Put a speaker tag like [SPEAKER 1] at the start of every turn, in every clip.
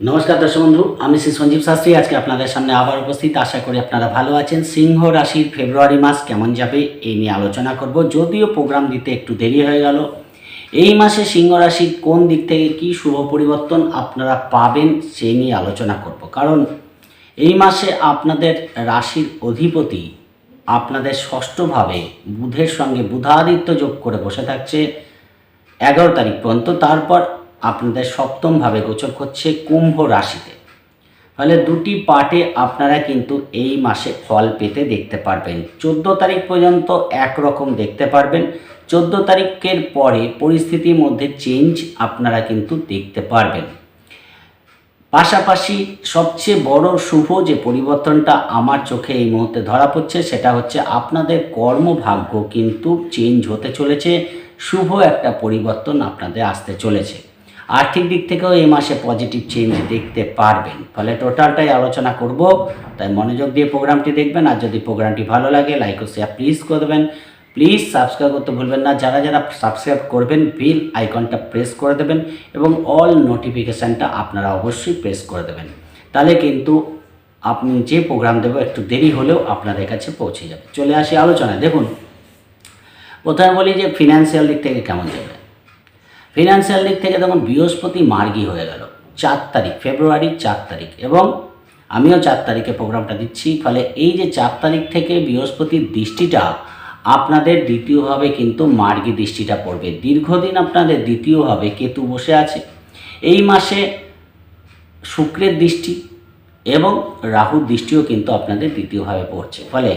[SPEAKER 1] নমস্কার দর্শক বন্ধু, আমি শ্রী সঞ্জীব শাস্ত্রী। আজকে আপনাদের সামনে আবার উপস্থিত। আশা করি আপনারা ভালো আছেন। সিংহ রাশির ফেব্রুয়ারি মাস কেমন যাবে এই নিয়ে আলোচনা করব। যদিও প্রোগ্রাম দিতে একটু দেরি হয়ে গেল, এই মাসে সিংহ রাশির কোন দিক থেকে কি শুভ পরিবর্তন আপনারা পাবেন সেই নিয়ে আলোচনা করব। কারণ এই মাসে আপনাদের রাশির অধিপতি আপনাদের ষষ্ঠভাবে বুধের সঙ্গে বুধাদিত্য যোগ করে বসে থাকছে। এগারো তারিখ পর্যন্ত। তারপর আপনাদের সপ্তমভাবে গোচর করছে কুম্ভ রাশিতে। ফলে দুটি পার্টে আপনারা কিন্তু এই মাসে ফল পেতে দেখতে পারবেন। চোদ্দ তারিখ পর্যন্ত একরকম দেখতে পারবেন। চোদ্দ তারিখের পরে পরিস্থিতির মধ্যে চেঞ্জ আপনারা কিন্তু দেখতে পারবেন। পাশাপাশি সবচেয়ে বড় শুভ যে পরিবর্তনটা আমার চোখে এই মুহূর্তে ধরা পড়ছে, সেটা হচ্ছে আপনাদের কর্মভাগ্য কিন্তু চেঞ্জ হতে চলেছে। শুভ একটা পরিবর্তন আপনাদের আসতে চলেছে। আর্থিক দিক থেকেও এই মাসে পজিটিভ চেঞ্জ দেখতে পারবেন। ফলে টোটালটাই আলোচনা করব, তাই মনোযোগ দিয়ে প্রোগ্রামটি দেখবেন, আর যদি প্রোগ্রামটি ভালো লাগে লাইক ও শেয়ার প্লিজ করে দেবেন। প্লিজ সাবস্ক্রাইব করতে ভুলবেন না, যারা যারা সাবস্ক্রাইব করবেন বিল আইকনটা প্রেস করে দেবেন, এবং অল নোটিফিকেশানটা আপনারা অবশ্যই প্রেস করে দেবেন। তাহলে কিন্তু আপনি যে প্রোগ্রাম দেবো, একটু দেরি হলেও আপনাদের কাছে পৌঁছে যাবে। চলে আসি আলোচনায়, দেখুন। প্রথমে বলি যে ফিনান্সিয়াল দিক থেকে কেমন যাবে ফিনান্সিয়াল দিক থেকে তখন বৃহস্পতি মার্গী হয়ে গেল। চার তারিখ ফেব্রুয়ারির চার তারিখ এবং আমিও চার তারিখে প্রোগ্রামটা দিচ্ছি। ফলে এই যে চার তারিখ থেকে বৃহস্পতির দৃষ্টিটা, আপনাদের দ্বিতীয়ভাবে কিন্তু মার্গী দৃষ্টিটা পড়বে। দীর্ঘদিন আপনাদের দ্বিতীয়ভাবে কেতু বসে আছে। এই মাসে শুক্রের দৃষ্টি এবং রাহুর দৃষ্টিও কিন্তু আপনাদের দ্বিতীয়ভাবে পড়ছে। ফলে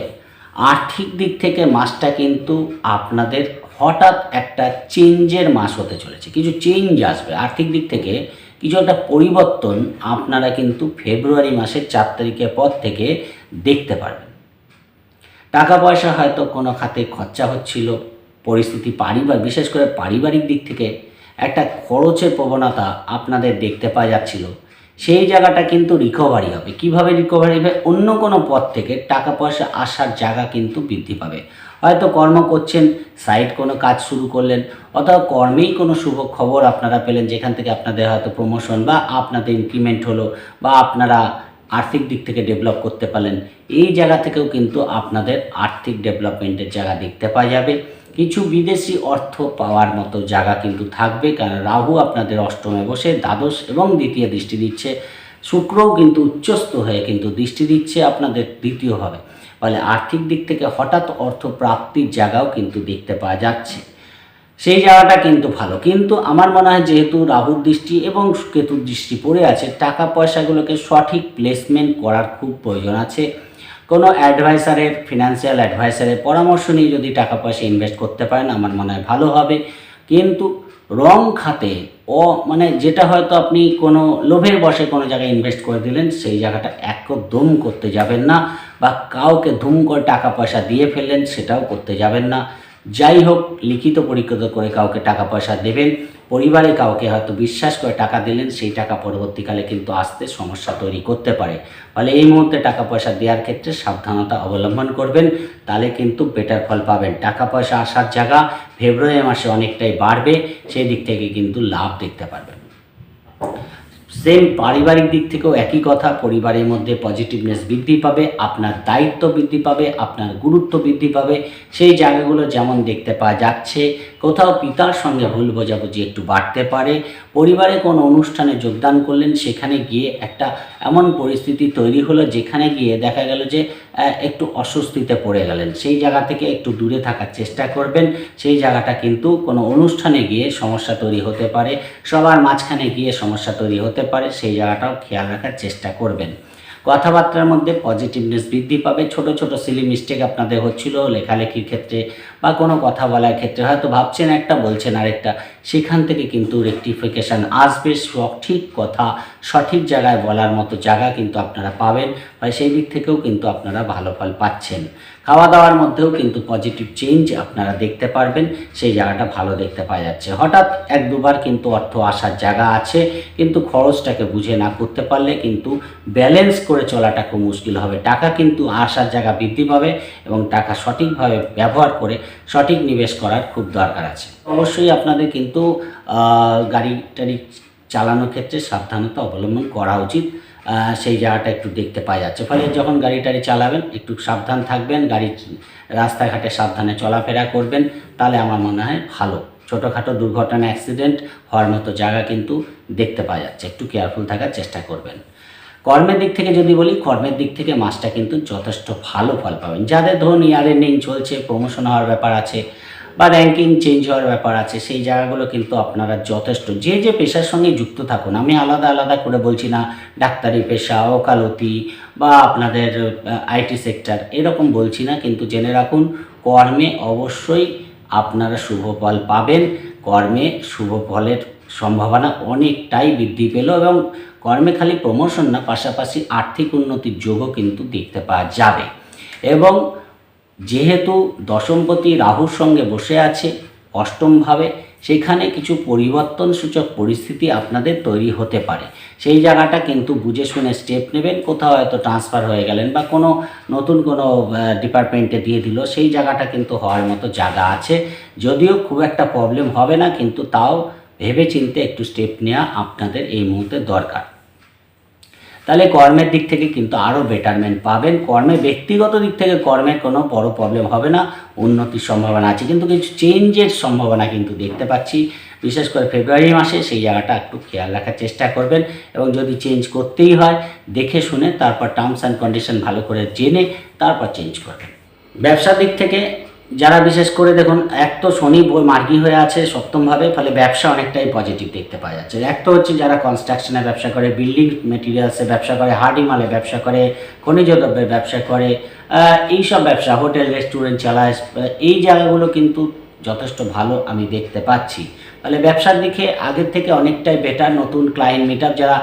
[SPEAKER 1] আর্থিক দিক থেকে মাসটা কিন্তু আপনাদের হঠাৎ একটা চেঞ্জের মাস হতে চলেছে। কিছু চেঞ্জ আসবে। আর্থিক দিক থেকে কিছু একটা পরিবর্তন আপনারা কিন্তু ফেব্রুয়ারি মাসের চার তারিখের পর থেকে দেখতে পারবেন। টাকা পয়সা হয়তো কোনো খাতে খরচা হচ্ছিল, পরিস্থিতি পারিবার বিশেষ করে পারিবারিক দিক থেকে একটা খরচের প্রবণতা আপনাদের দেখতে পাওয়া যাচ্ছিল। সেই জায়গাটা কিন্তু রিকভারি হবে। কীভাবে রিকভারি হবে? অন্য কোনো পথ থেকে টাকা পয়সা আসার জায়গা কিন্তু বৃদ্ধি পাবে। হয়তো কর্ম করছেন সাইড কোনো কাজ শুরু করলেন, অথবা কর্মেই কোনো শুভ খবর আপনারা পেলেন, যেখান থেকে আপনাদের হয়তো প্রমোশন বা আপনাদের ইনক্রিমেন্ট হলো বা আপনারা আর্থিক দিক থেকে ডেভেলপ করতে পারলেন, এই জায়গা থেকেও কিন্তু আপনাদের আর্থিক ডেভেলপমেন্টের জায়গা দেখতে পাওয়া যাবে। কিছু বিদেশি অর্থ পাওয়ার মতো জায়গা কিন্তু থাকবে, কারণ রাহু আপনাদের অষ্টমে বসে, দ্বাদশ এবং দ্বিতীয় দৃষ্টি দিচ্ছে, শুক্রও কিন্তু উচ্চস্থ হয়ে কিন্তু দৃষ্টি দিচ্ছে, আপনাদের দ্বিতীয়ভাবে ফলে আর্থিক দিক থেকে হঠাৎ অর্থ প্রাপ্তির জায়গাও কিন্তু দেখতে পাওয়া যাচ্ছে। সেই জায়গাটা কিন্তু ভালো। কিন্তু আমার মনে হয় যেহেতু রাহুর দৃষ্টি এবং কেতুর দৃষ্টি পড়ে আছে টাকা পয়সাগুলোকে সঠিক প্লেসমেন্ট করার খুব প্রয়োজন আছে। কোনো অ্যাডভাইসারের ফিনান্সিয়াল অ্যাডভাইসারের পরামর্শ নিয়ে যদি টাকা পয়সা ইনভেস্ট করতে পারেন, আমার মনে হয় ভালো হবে। কিন্তু রং খাতে, ও মানে যেটা হয়তো আপনি কোনো লোভের বসে কোনো জায়গায় ইনভেস্ট করে দিলেন, সেই জায়গাটা একদম করতে যাবেন না বা কাউকে ধুম করে টাকা পয়সা দিয়ে ফেললেন, সেটাও করতে যাবেন না। যাই হোক লিখিত পরীক্ষা করে কাউকে টাকা পয়সা দেবেন পরিবারে কাউকে হয়তো বিশ্বাস করে টাকা দিলেন, সেই টাকা পরবর্তীকালে কিন্তু আসতে সমস্যা তৈরি করতে পারে। ফলে এই মুহূর্তে টাকা পয়সা দেওয়ার ক্ষেত্রে সাবধানতা অবলম্বন করবেন, তাহলে কিন্তু বেটার ফল পাবেন। টাকা পয়সা আসার জায়গা ফেব্রুয়ারি মাসে অনেকটাই বাড়বে, সেই দিক থেকে কিন্তু লাভ দেখতে পারবেন। সেম পারিবারিক দিক থেকেও একই কথা, পরিবারের মধ্যে পজিটিভনেস বৃদ্ধি পাবে, আপনার দায়িত্ব বৃদ্ধি পাবে, আপনার গুরুত্ব বৃদ্ধি পাবে। সেই জায়গাগুলো যেমন দেখতে পাওয়া যাচ্ছে কোথাও পিতার সঙ্গে ভুল বোঝাবুঝি একটু বাড়তে পারে। পরিবারে কোনো অনুষ্ঠানে যোগদান করলেন, সেখানে গিয়ে একটা এমন পরিস্থিতি তৈরি হলো যেখানে গিয়ে দেখা গেল যে একটু অস্বস্তিতে পড়ে গেলেন। সেই জায়গা থেকে একটু দূরে থাকার চেষ্টা করবেন। সেই জায়গাটা কিন্তু কোনো অনুষ্ঠানে গিয়ে সমস্যা তৈরি হতে পারে। সবার মাঝখানে গিয়ে সমস্যা তৈরি হতে পারে। সেই জায়গাটাও খেয়াল রাখার চেষ্টা করবেন। কথাবার্তার মধ্যে পজিটিভনেস বৃদ্ধি পাবে। ছোট ছোট সিলি মিস্টেক আপনাদের হচ্ছিল লেখালেখির ক্ষেত্রে বা কোনো কথা বলার ক্ষেত্রে। হয়তো ভাবছেন একটা, বলছেন আরেকটা। সেখান থেকে কিন্তু রেকটিফিকেশান আসবে। সঠিক কথা, সঠিক জায়গায় বলার মতো জায়গা কিন্তু আপনারা পাবেন। বা সেই দিক থেকেও কিন্তু আপনারা ভালো ফল পাচ্ছেন। খাওয়া দাওয়ার মধ্যেও কিন্তু পজিটিভ চেঞ্জ আপনারা দেখতে পারবেন। সেই জায়গাটা ভালো দেখতে পাওয়া যাচ্ছে। হঠাৎ এক দুবার কিন্তু অর্থ আসার জায়গা আছে, কিন্তু খরচটাকে বুঝে না করতে পারলে কিন্তু ব্যালেন্স করে চলাটা খুব মুশকিল হবে। টাকা কিন্তু আসার জায়গা বৃদ্ধি পাবে এবং টাকা সঠিকভাবে ব্যবহার করে সঠিক নিবেশ করার খুব দরকার আছে। অবশ্যই আপনাদের কিন্তু গাড়ি টাড়ি চালানোর ক্ষেত্রে সাবধানতা অবলম্বন করা উচিত। সেই জায়গাটা একটু দেখতে পাওয়া যাচ্ছে। ফলে যখন গাড়ি টাড়ি চালাবেন একটু সাবধান থাকবেন গাড়ি রাস্তাঘাটে সাবধানে চলাফেরা করবেন তাহলে আমার মনে হয় ভালো। ছোটোখাটো দুর্ঘটনা অ্যাক্সিডেন্ট হওয়ার মতো জায়গা কিন্তু দেখতে পাওয়া যাচ্ছে। একটু কেয়ারফুল থাকার চেষ্টা করবেন। কর্মের দিক থেকে যদি বলি কর্মের দিক থেকে মাসটা কিন্তু যথেষ্ট ভালো ফল পাবেন। যাদের ধরুন ইয়ার এন্ডিং চলছে প্রমোশন হওয়ার ব্যাপার আছে বা র্যাঙ্কিং চেঞ্জ হওয়ার ব্যাপার আছে, সেই জায়গাগুলো কিন্তু আপনারা যথেষ্ট, যে যে পেশার সঙ্গে যুক্ত থাকুন, আমি আলাদা আলাদা করে বলছি না, ডাক্তারি পেশা, ওকালতি বা আপনাদের আইটি সেক্টর এরকম বলছি না, কিন্তু জেনে রাখুন, কর্মে অবশ্যই আপনারা শুভ ফল পাবেন, কর্মে শুভ ফলের সম্ভাবনা অনেকটাই বৃদ্ধি পেল এবং কর্মে খালি প্রমোশন না, পাশাপাশি আর্থিক উন্নতির যোগও কিন্তু দেখতে পাওয়া যাবে। এবং যেহেতু দশমপতি রাহুর সঙ্গে বসে আছে অষ্টমভাবে, সেখানে কিছু পরিবর্তন সূচক পরিস্থিতি আপনাদের তৈরি হতে পারে। সেই জায়গাটা কিন্তু বুঝে শুনে স্টেপ নেবেন, কোথাও হয়তো ট্রান্সফার হয়ে গেলেন বা কোনো নতুন কোনো ডিপার্টমেন্টে দিয়ে দিল, সেই জায়গাটা কিন্তু হওয়ার মতো জায়গা আছে। যদিও খুব একটা প্রবলেম হবে না, কিন্তু তাও ভেবে চিনতে একটু স্টেপ নেওয়া আপনাদের এই মুহূর্তে দরকার। তাহলে কর্মের দিক থেকে কিন্তু আরও বেটারমেন্ট পাবেন। কর্মে ব্যক্তিগত দিক থেকে কর্মের কোনো বড় প্রবলেম হবে না, উন্নতির সম্ভাবনা আছে। কিন্তু কিছু চেঞ্জের সম্ভাবনা কিন্তু দেখতে পাচ্ছি। বিশেষ করে ফেব্রুয়ারি মাসে সেই জায়গাটা একটু খেয়াল রাখার চেষ্টা করবেন এবং যদি চেঞ্জ করতেই হয়, দেখে শুনে তারপর টার্মস অ্যান্ড কন্ডিশন ভালো করে জেনে তারপর চেঞ্জ করবেন। ব্যবসার দিক থেকে যারা বিশেষ করে দেখুন এক তো শনি মার্গি হয়ে আছে সপ্তমভাবে ফলে ব্যবসা অনেকটাই পজিটিভ দেখতে পাওয়া যাচ্ছে। এক তো হচ্ছে যারা কনস্ট্রাকশনের ব্যবসা করে বিল্ডিং মেটেরিয়ালসের ব্যবসা করে হার্ডি মালে ব্যবসা করে খনিজ দ্রব্যের ব্যবসা করে আহ, এইসব ব্যবসা হোটেল রেস্টুরেন্ট চালায় এই জায়গাগুলো কিন্তু যথেষ্ট ভালো আমি দেখতে পাচ্ছি। তাহলে ব্যবসার দিকে আগের থেকে অনেকটাই বেটার নতুন ক্লায়েন্ট মিট যারা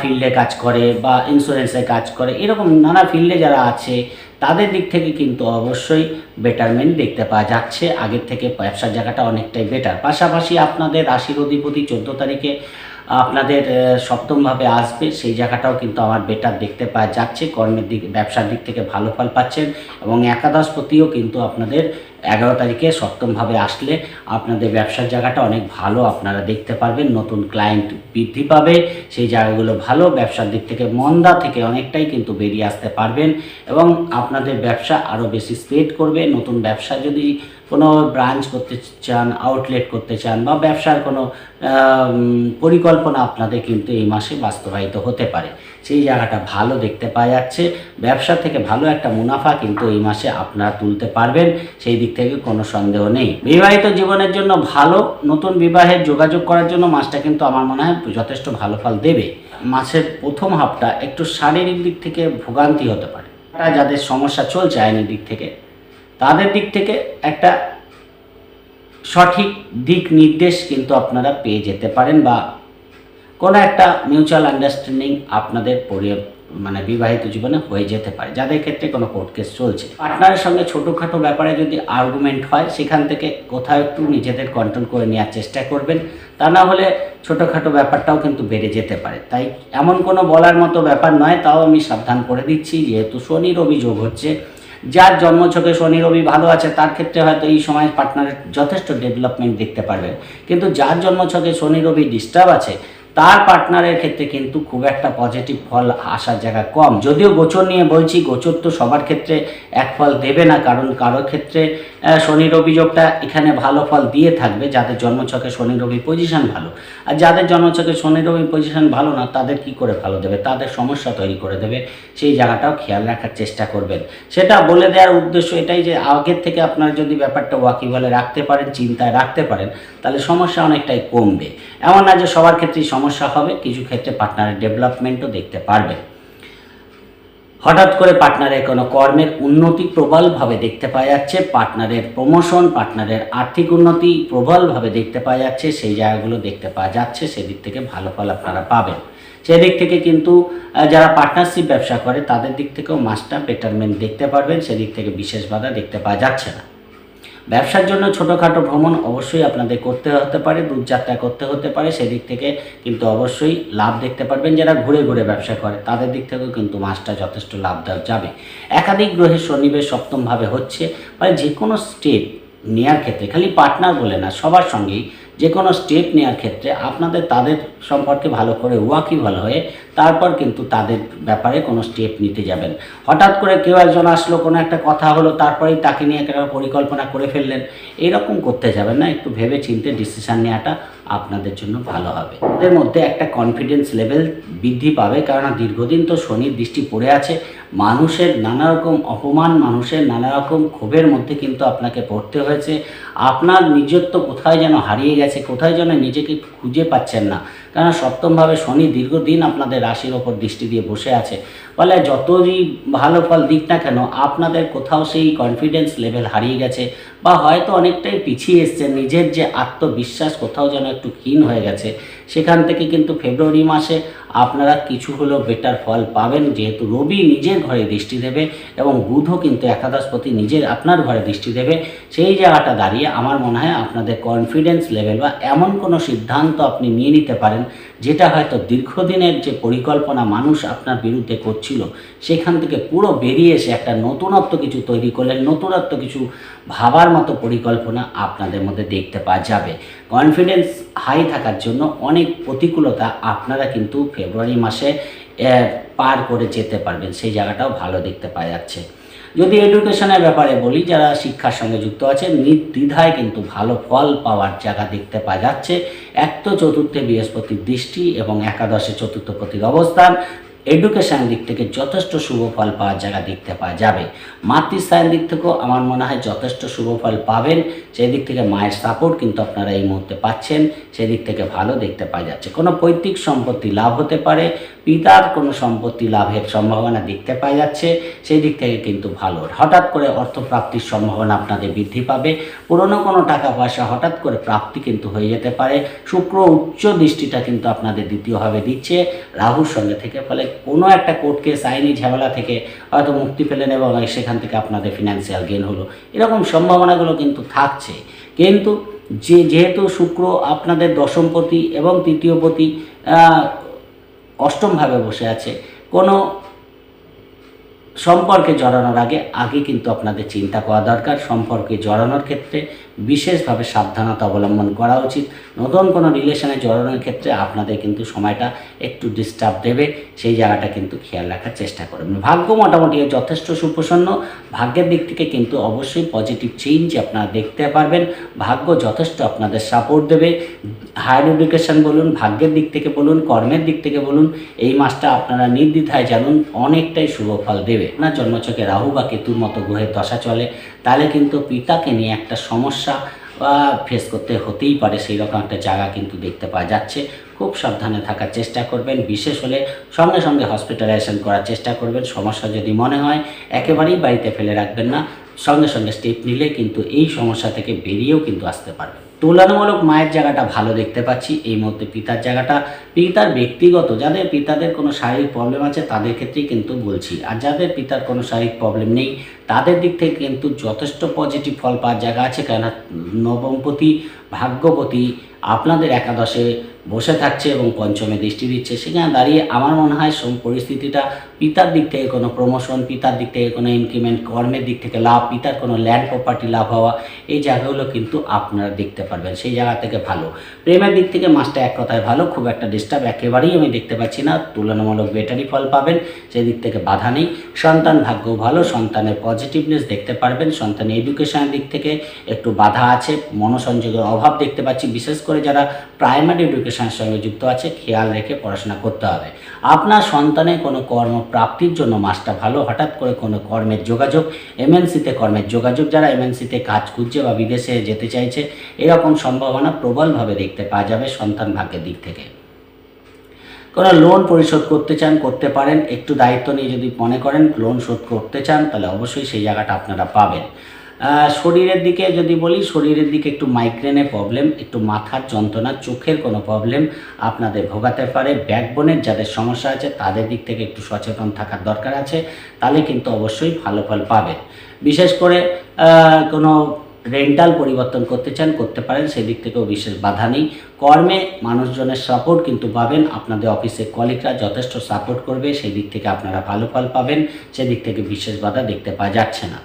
[SPEAKER 1] ফিল্ডে কাজ করে বা ইন্স্যুরেন্সে কাজ করে এরকম নানা ফিল্ডে যারা আছে তাদের দিক থেকে কিন্তু অবশ্যই বেটারমেন্ট দেখতে পাওয়া যাচ্ছে। আগের থেকে ব্যবসার জায়গাটা অনেকটাই বেটার পাশাপাশি আপনাদের রাশির অধিপতি চোদ্দ তারিখে আপনাদের সপ্তমভাবে আসবে। সেই জায়গাটাও কিন্তু আমার বেটার দেখতে পাওয়া যাচ্ছে। কর্মের দিক, ব্যবসার দিক থেকে ভালো ফল পাচ্ছেন এবং একাদশপতিও কিন্তু আপনাদের এগারো তারিখে সপ্তমভাবে আসলে আপনাদের ব্যবসার জায়গাটা অনেক ভালো আপনারা দেখতে পারবেন, নতুন ক্লায়েন্ট বৃদ্ধি পাবে, সেই জায়গাগুলো ভালো, ব্যবসার দিক থেকে মন্দা থেকে অনেকটাই কিন্তু বেরিয়ে আসতে পারবেন এবং আপনাদের ব্যবসা আরও বেশি স্প্রেড করবে। নতুন ব্যবসা যদি কোনো ব্রাঞ্চ করতে চান আউটলেট করতে চান বা ব্যবসার কোনো পরিকল্পনা আপনাদের কিন্তু এই মাসে বাস্তবায়িত হতে পারে। সেই জায়গাটা ভালো দেখতে পাওয়া যাচ্ছে। ব্যবসা থেকে ভালো একটা মুনাফা কিন্তু এই মাসে আপনারা তুলতে পারবেন, সেই দিক থেকে কোনো সন্দেহ নেই। বিবাহিত জীবনের জন্য ভালো, নতুন বিবাহের যোগাযোগ করার জন্য মাসটা কিন্তু আমার মনে হয় যথেষ্ট ভালো ফল দেবে। মাসের প্রথম হাফটা একটু শারীরিক দিক থেকে ভোগান্তি হতে পারে। যাদের সমস্যা চলছে আইনের দিক থেকে, তাদের দিক থেকে একটা সঠিক দিক নির্দেশ কিন্তু আপনারা পেয়ে যেতে পারেন বা কোনো একটা মিউচুয়াল আন্ডারস্ট্যান্ডিং আপনাদের পরি মানে বিবাহিত জীবনে হয়ে যেতে পারে। যাদের ক্ষেত্রে কোনো কোর্ট কেস চলছে। পার্টনারের সঙ্গে ছোটোখাটো ব্যাপারে যদি আর্গুমেন্ট হয়, সেখান থেকে কোথাও একটু নিজেদের কন্ট্রোল করে নেওয়ার চেষ্টা করবেন। তা না হলে ছোটোখাটো ব্যাপারটাও কিন্তু বেড়ে যেতে পারে। তাই এমন কোনো বলার মতো ব্যাপার নয়, তাও আমি সাবধান করে দিচ্ছি। যেহেতু শনির অভিযোগ হচ্ছে, যার জন্মছকে শনি রবি ভালো আছে, তার ক্ষেত্রে হয়তো এই সময় পার্টনারের যথেষ্ট ডেভেলপমেন্ট দেখতে পারবেন। কিন্তু যার জন্মছকে শনি রবি ডিস্টার্ব আছে তার পার্টনারের ক্ষেত্রে কিন্তু খুব একটা পজিটিভ ফল আসার জায়গা কম। যদিও গোচর নিয়ে বলছি গোচর তো সবার ক্ষেত্রে এক ফল দেবে না কারণ কারোর ক্ষেত্রে আহ, শনি রবিযোগটা এখানে ভালো ফল দিয়ে থাকবে যাদের জন্মছকে শনি রবি পজিশন ভালো। আর যাদের জন্মছকে শনি রবি পজিশন ভালো না তাদের কি করে ভালো দেবে? তাদের সমস্যা তৈরি করে দেবে। সেই জায়গাটাও খেয়াল রাখার চেষ্টা করবেন। সেটা বলে দেওয়ার উদ্দেশ্য এটাই যে আগের থেকে আপনারা যদি ব্যাপারটা ওয়াকিবলে রাখতে পারেন চিন্তায় রাখতে পারেন তাহলে সমস্যা অনেকটাই কমবে। এমন না যে সবার ক্ষেত্রেই সমস্যা হবে, কিছু ক্ষেত্রে পার্টনারের ডেভেলপমেন্টও দেখতে পারবে। হঠাৎ করে পার্টনারের কোনো কর্মের উন্নতি প্রবলভাবে দেখতে পাওয়া যাচ্ছে পার্টনারের প্রমোশন পার্টনারের আর্থিক উন্নতি প্রবলভাবে দেখতে পাওয়া যাচ্ছে, সেই জায়গাগুলো দেখতে পাওয়া যাচ্ছে, সেদিক থেকে ভালো ফল আপনারা পাবেন। সেদিক থেকে কিন্তু যারা পার্টনারশিপ ব্যবসা করে, তাদের দিক থেকেও মাসটা বেটারমেন্ট দেখতে পারবেন, সেদিক থেকে বিশেষ বাধা দেখতে পাওয়া যাচ্ছে না। ব্যবসার জন্য ছোটোখাটো ভ্রমণ অবশ্যই আপনাদের করতে হতে পারে, দূরযাত্রা করতে হতে পারে, সেদিক থেকে কিন্তু অবশ্যই লাভ দেখতে পারবেন যারা ঘুরে ঘুরে ব্যবসা করে, তাদের দিক থেকেও কিন্তু মাসটা যথেষ্ট লাভদায়ক যাবে। একাধিক গ্রহের সন্নিবেশ সপ্তমভাবে হচ্ছে মানে যে কোনো স্টেপ নেওয়ার ক্ষেত্রে, খালি পার্টনার বলে না, সবার সঙ্গেই যে কোনো স্টেপ নেওয়ার ক্ষেত্রে আপনাদের, তাদের সম্পর্কে ভালো করে ওয়াকিবল হয়ে তারপর কিন্তু তাদের ব্যাপারে কোনো স্টেপ নিতে যাবেন। হঠাৎ করে কেউ একজন আসলো, কোনো একটা কথা হলো, তারপরেই তাকে নিয়ে একটা পরিকল্পনা করে ফেললেন। এরকম করতে যাবেন না, একটু ভেবে চিনতে ডিসিশান নেওয়াটা আপনাদের জন্য ভালো হবে। এদের মধ্যে একটা কনফিডেন্স লেভেল বৃদ্ধি পাবে, কেননা দীর্ঘদিন তো শনির দৃষ্টি পড়ে আছে। মানুষের নানা রকম অপমান, মানুষের নানা রকম ক্ষোভের মধ্যে কিন্তু আপনাকে পড়তে হয়েছে। আপনার নিজত্ব কোথায় যেন হারিয়ে গেছে, কোথায় যেন নিজেকে খুঁজে পাচ্ছেন না। কারণ সপ্তমভাবে শনি দীর্ঘদিন আপনাদের রাশির ওপর দৃষ্টি দিয়ে বসে আছে। ফলে যতই ভালো ফল দিক না কেন, আপনাদের কোথাও সেই কনফিডেন্স লেভেল হারিয়ে গেছে। বা হয়তো অনেকটাই পিছিয়ে এসছেন, নিজের যে আত্মবিশ্বাস কোথাও যেন একটু ক্ষীণ হয়ে গেছে, সেখান থেকে কিন্তু ফেব্রুয়ারি মাসে আপনারা কিছু হলেও বেটার ফল পাবেন, যেহেতু রবি নিজের ঘরে দৃষ্টি দেবে এবং বুধও কিন্তু একাদশপতি নিজের আপনার ঘরে দৃষ্টি দেবে, সেই জায়গাটা দাঁড়িয়ে আমার মনে হয় আপনাদের কনফিডেন্স লেভেল বা এমন কোনো সিদ্ধান্ত আপনি নিয়ে নিতে পারেন, যেটা হয়তো দীর্ঘদিনের যে পরিকল্পনা মানুষ আপনার বিরুদ্ধে করছিল, সেখান থেকে পুরো বেরিয়ে এসে একটা নতুনত্ব কিছু তৈরি করলেন, নতুনত্ব কিছু ভাবার মতো পরিকল্পনা আপনাদের মধ্যে দেখতে পাওয়া যাবে। কনফিডেন্স হাই থাকার জন্য অনেক প্রতিকূলতা আপনারা কিন্তু ফেব্রুয়ারি মাসে পার করে যেতে পারবেন। সেই জায়গাটাও ভালো দেখতে পাওয়া যাচ্ছে। যদি এডুকেশনের ব্যাপারে বলি, যারা শিক্ষার সঙ্গে যুক্ত আছে নির্দ্বিধায় কিন্তু ভালো ফল পাওয়ার জায়গা দেখতে পাওয়া যাচ্ছে। এক তো চতুর্থে বৃহস্পতির দৃষ্টি এবং একাদশে চতুর্থ পতির অবস্থান। এডুকেশনের দিক থেকে যথেষ্ট শুভ ফল পাওয়ার জায়গা দেখতে পাওয়া যাবে। মাতৃস্থানের দিক থেকেও আমার মনে হয় যথেষ্ট শুভ ফল পাবেন। সেই দিক থেকে মায়ের সাপোর্ট কিন্তু আপনারা এই মুহূর্তে পাচ্ছেন। সেই দিক থেকে ভালো দেখতে পাওয়া যাচ্ছে। কোনো পৈতৃক সম্পত্তি লাভ হতে পারে পিতার কোনো সম্পত্তি লাভের সম্ভাবনা দেখতে পাওয়া যাচ্ছে, সেই দিক থেকে কিন্তু ভালো। হঠাৎ করে অর্থপ্রাপ্তির সম্ভাবনা আপনাদের বৃদ্ধি পাবে। পুরনো কোনো টাকা পয়সা হঠাৎ করে প্রাপ্তি কিন্তু হয়ে যেতে পারে। শুক্র উচ্চ দৃষ্টিটা কিন্তু আপনাদের দ্বিতীয়ভাবে দিচ্ছে। রাহুর সঙ্গে থেকে ফলে কোনো একটা কোর্ট কেস, আইনি ঝামেলা থেকে হয়তো মুক্তি পেলেন এবং সেখান থেকে আপনাদের ফিনান্সিয়াল গেন হলো। এরকম সম্ভাবনাগুলো কিন্তু থাকছে। কিন্তু যে, যেহেতু শুক্র আপনাদের দশমপতি এবং তৃতীয়পতি অষ্টমভাবে বসে আছে। কোনো সম্পর্কে জড়ানোর আগে আগে কিন্তু আপনাদের চিন্তা করা দরকার। সম্পর্কে জড়ানোর ক্ষেত্রে বিশেষভাবে সাবধানতা অবলম্বন করা উচিত। নতুন কোনো রিলেশনে জড়ানোর ক্ষেত্রে আপনাদের কিন্তু সময়টা একটু ডিস্টার্ব দেবে, সেই জায়গাটা কিন্তু খেয়াল রাখার চেষ্টা করবেন। ভাগ্য মোটামুটি যথেষ্ট সুপ্রসন্ন, ভাগ্যের দিক থেকে কিন্তু অবশ্যই পজিটিভ চেঞ্জ আপনারা দেখতে পারবেন। ভাগ্য যথেষ্ট আপনাদের সাপোর্ট দেবে। হায়ার এডুকেশন বলুন, ভাগ্যের দিক থেকে বলুন, কর্মের দিক থেকে বলুন, এই মাসটা আপনারা নির্দ্বিধায় জানুন, অনেকটাই শুভ ফল দেবে। আপনার জন্মচকে রাহু বা কেতুর মতো গ্রহের দশা চলে তাহলে কিন্তু পিতাকে নিয়ে একটা সমস্যা ফেস করতে হতেই পারে। সেই রকম একটা জায়গা কিন্তু দেখতে পাওয়া যাচ্ছে। খুব সাবধানে থাকার চেষ্টা করবেন। বিশেষ হলে সঙ্গে সঙ্গে হসপিটালাইজেশন করার চেষ্টা করবেন। সমস্যা যদি মনে হয়, একেবারেই বাড়িতে ফেলে রাখবেন না। সঙ্গে সঙ্গে স্টেপ নিলে কিন্তু এই সমস্যা থেকে বেরিয়েও কিন্তু আসতে পারবেন। তুলনামূলক মায়ের জায়গাটা ভালো দেখতে পাচ্ছি। এই মুহূর্তে পিতার জায়গাটা, পিতার ব্যক্তিগত, যাদের পিতাদের কোনো শারীরিক প্রবলেম আছে, তাদের ক্ষেত্রেই কিন্তু বলছি। আর যাদের পিতার কোনো শারীরিক প্রবলেম নেই, তাদের দিক থেকে কিন্তু যথেষ্ট পজিটিভ ফল পাওয়ার জায়গা আছে। কেননা নবমপতি, ভাগ্যপতি, আপনাদের একাদশে বসে থাকছে এবং পঞ্চমে দৃষ্টি দিচ্ছে। সেখানে দাঁড়িয়ে আমার মনে হয় পরিস্থিতিটা পিতার দিক থেকে কোনো প্রমোশন পিতার দিক থেকে কোনো ইনক্রিমেন্ট কর্মের দিক থেকে লাভ, পিতার কোনো ল্যান্ড প্রপার্টি লাভ হওয়া, এই জায়গাগুলো কিন্তু আপনারা দেখতে পারবেন। সেই জায়গা থেকে ভালো। প্রেমের দিক থেকে মাসটা এক কথায় ভালো, খুব একটা ডিস্টার্ব একেবারেই আমি দেখতে পাচ্ছি না। তুলনামূলক বেটারি ফল পাবেন সেই দিক থেকে বাধা নেই। সন্তান ভাগ্য ভালো, সন্তানের পজিটিভনেস দেখতে পারবেন। সন্তানের এডুকেশনের দিক থেকে একটু বাধা আছে, মনোসংযোগের অভাব দেখতে পাচ্ছি। বিশেষ করে যারা প্রাইমারি এডুকেশনের সঙ্গে যুক্ত আছে, খেয়াল রেখে পড়াশোনা করতে হবে। আপনার সন্তানের কোনো কর্মপ্রাপ্তির জন্য মাসটা ভালো, হঠাৎ করে কোনো কর্মের যোগাযোগ, এমএনসিতে কর্মের যোগাযোগ, যারা এমএনসিতে কাজ খুঁজছে বা বিদেশে যেতে চাইছে, এরকম সম্ভাবনা প্রবলভাবে দেখতে পাওয়া যাবে সন্তান ভাগ্যের দিক থেকে। কোনো লোন পরিশোধ করতে চান, করতে পারেন, একটু দায়িত্ব নিয়ে যদি মনে করেন লোন শোধ করতে চান, তাহলে অবশ্যই সেই জায়গাটা আপনারা পাবেন। শরীরের দিকে যদি বলি, শরীরের দিকে একটু মাইগ্রেনের প্রবলেম একটু মাথার যন্ত্রণা, চোখের কোনো প্রবলেম আপনাদের ভোগাতে পারে। ব্যাকবোনের যাদের সমস্যা আছে, তাদের দিক থেকে একটু সচেতন থাকার দরকার আছে, তাহলে কিন্তু অবশ্যই ভালো ফল পাবেন বিশেষ করে কোনো রেন্টাল পরিবর্তন করতে চান, করতে পারেন, সেদিক থেকেও বিশেষ বাধা নেই। কর্মে মানুষজনের সাপোর্ট কিন্তু পাবেন, আপনাদের অফিসের কলিগরা যথেষ্ট সাপোর্ট করবে সেই দিক থেকে আপনারা ভালো ফল পাবেন, সেদিক থেকে বিশেষ বাধা দেখতে পাওয়া যাচ্ছে না।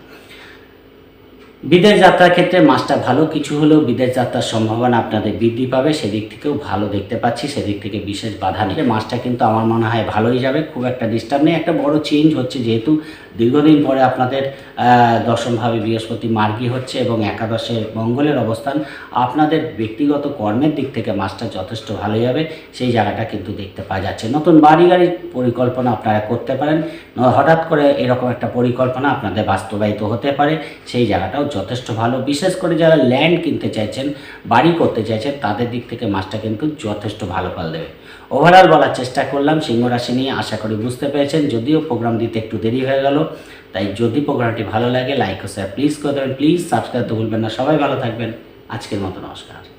[SPEAKER 1] বিদেশ যাত্রার ক্ষেত্রে মাসটা ভালো কিছু হলেও বিদেশ যাত্রার সম্ভাবনা আপনাদের বৃদ্ধি পাবে, সেদিক থেকেও ভালো দেখতে পাচ্ছি, সেদিক থেকে বিশেষ বাধা নেই। মাসটা কিন্তু আমার মনে হয় ভালোই যাবে, খুব একটা ডিস্টার্ব নেই, একটা বড় চেঞ্জ হচ্ছে যেহেতু দীর্ঘদিন পরে আপনাদের দশমভাবে বৃহস্পতি মার্গী হচ্ছে এবং একাদশে মঙ্গলের অবস্থান আপনাদের ব্যক্তিগত কর্মের দিক থেকে মাসটা যথেষ্ট ভালো যাবে, সেই জায়গাটা কিন্তু দেখতে পাওয়া যাচ্ছে। নতুন বাড়ি গাড়ির পরিকল্পনা আপনারা করতে পারেন হঠাৎ করে এরকম একটা পরিকল্পনা আপনাদের বাস্তবায়িত হতে পারে, সেই জায়গাটাও যথেষ্ট ভালো। বিশেষ করে যারা ল্যান্ড কিনতে চাইছেন, বাড়ি করতে চাইছেন, তাদের দিক থেকে মাসটা কিন্তু যথেষ্ট ভালো ফল দেবে। ওভারঅল বলার চেষ্টা করলাম, সিংহ রাশি নিয়ে আশা করি বুঝতে পেরেছেন। যদিও প্রোগ্রাম দিতে একটু দেরি হয়ে গেল, তাই যদি প্রোগ্রামটি ভালো লাগে লাইক ও শেয়ার প্লিজ করে দেবেন। প্লিজ সাবস্ক্রাইব তো ভুলবেন না। সবাই ভালো থাকবেন। আজকের মতো নমস্কার।